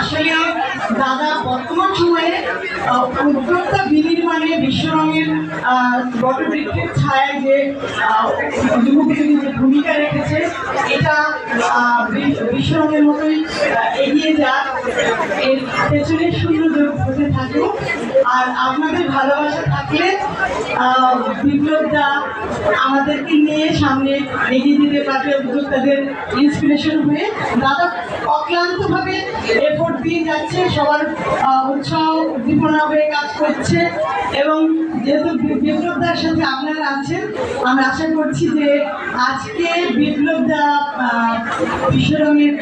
আসলে দাদা, বর্তমান সময়ে উদ্যোক্তা বিনির্মাণে বিশ্বরঙের বটবৃক্ষের ছায়ায় যে যুবপীড়ি যে ভূমিকা রেখেছে, এটা বিশ্বরঙের মতোই এগিয়ে যাক। এর পেছনে শূন্য যোগ হতে থাকুক, আর আপনাদের ভালোবাসা থাকলে আহ, বিপ্লবটা আমাদেরকে নিয়ে সামনে এগিয়ে দিতে পারবে উদ্যোক্তাদের ইন্সপিরেশন হয়ে। দাদা অক্লান্তভাবে এফোর্ট দিয়ে যাচ্ছে সবার উৎসাহ উদ্দীপনা হয়ে কাজ করছে এবং যেহেতু বিপ্লবদার সাথে আপনারা আছেন আমি আশা করছি যে আজকে বিপ্লবদা বিশ্বরঙের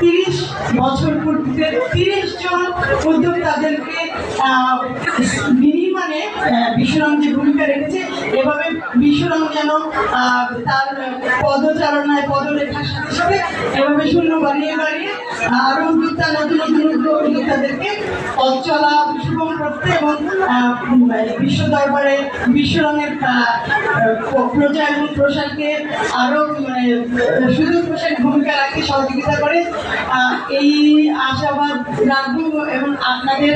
তিরিশ বছর পূর্তিতে তিরিশ জন উদ্যোক্তাদেরকে আহ, বিনির্মাণে আহ, বিশ্বরং যে ভূমিকা রেখেছে এভাবে বিশ্বরাম যেন তার পদচারণায় পদরেখার সাথে সাথে এভাবে শূন্য বাড়িয়ে বাড়িয়ে আরও উদ্যোক্তা নতুন নতুন উদ্যোক্তাদেরকে পথ চলা করতে এবং বিশ্ব দরবারে বিশ্বরঙের প্রচার এবং প্রসারকে আরও মানে সুযোগ প্রসার ভূমিকা রাখতে সহযোগিতা করে এই আশাবাদ রাখব এবং আপনাদের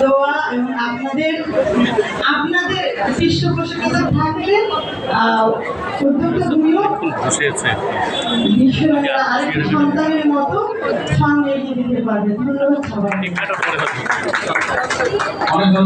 দোয়া এবং আপনাদের আপনাদের পৃষ্ঠপোষকতা থাকলে উদ্যোক্তা তুমিও আরেকটি সন্তানের মতো সামনে এগিয়ে দিতে পারবে। ধন্যবাদ সবাই